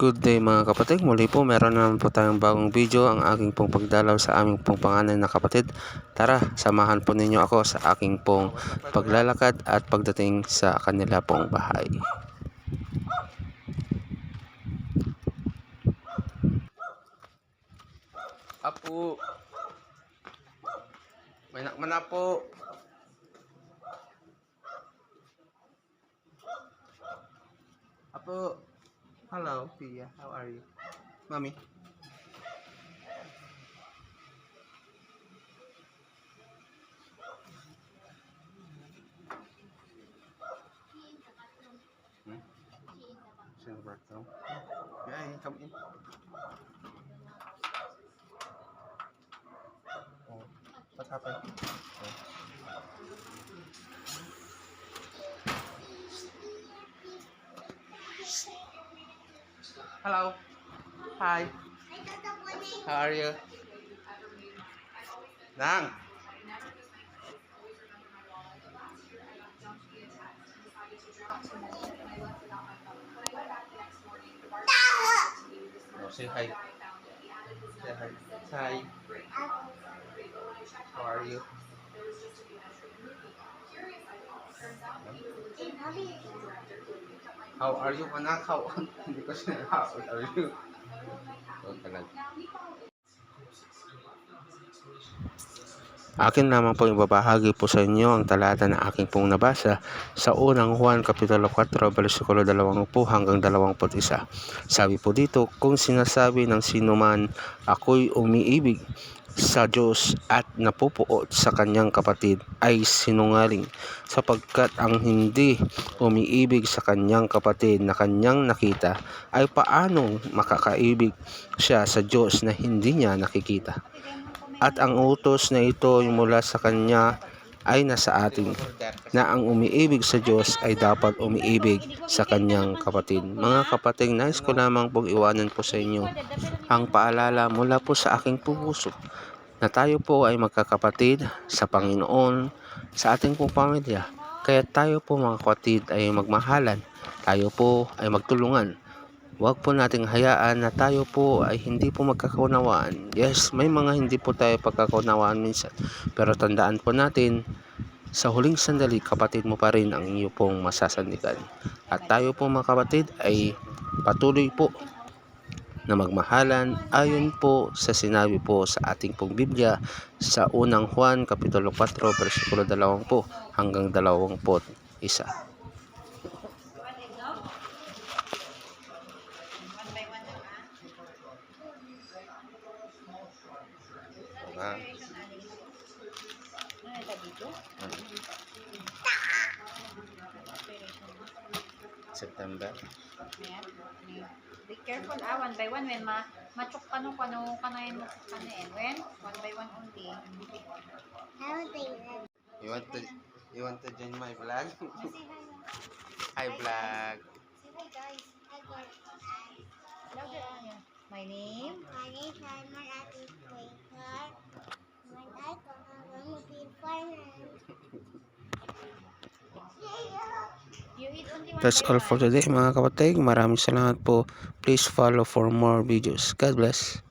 Good day mga kapatid. Muli po meron na naman po tayong bagong video ang aking pong pagdalaw sa aming pong panganay na kapatid. Tara, samahan po ninyo ako sa aking pong paglalakad at pagdating sa kanila pong bahay. Apo. May nakman na po. Apo. Hello, Pia. How are you? Mommy. Hmm? She's in the bathroom. Yeah, come in. Oh, what happened? Oh. Hello. Hi. How are you? Nang. Oh, say hi. Say hi. Hi. How are you? How are you, anak? How? Hindi ko siya, how are you? Oh, talag. Akin lamang po ibabahagi po sa inyo ang talata na aking pong nabasa sa unang Juan Kapitulo 4, versikulo 20 hanggang 21. Sabi po dito, kung sinasabi ng sino man, ako'y umiibig sa Diyos at napupuot sa kanyang kapatid ay sinungaling sapagkat ang hindi umiibig sa kanyang kapatid na kanyang nakita ay paanong makakaibig siya sa Diyos na hindi niya nakikita. At ang utos na ito mula sa Kanya ay nasa atin, na ang umiibig sa Diyos ay dapat umiibig sa Kanyang kapatid. Mga kapatid, nais ko lamang pong iwanan po sa inyo ang paalala mula po sa aking puso na tayo po ay magkakapatid sa Panginoon, sa ating pong pamilya. Kaya tayo po mga kapatid ay magmahalan, tayo po ay magtulungan. Huwag po nating hayaan na tayo po ay hindi po magkakaunawaan. Yes, may mga hindi po tayo pagkakaunawaan minsan. Pero tandaan po natin, sa huling sandali, kapatid mo pa rin ang iyo pong masasandigan. At tayo po mga kapatid ay patuloy po na magmahalan ayon po sa sinabi po sa ating pong Biblia sa unang Juan Kapitulo 4 versikulo 20 hanggang 21. Ah. September. Be careful ah, one by one. When ma machok ka no, kano kanayin mo kanayin. When? One by one only. You want to you want to join my vlog? Hi vlog. Louder ah niya. My name? You eat only one That's by all one. for today mga kapatid. Maraming salamat po. Please follow for more videos. God bless.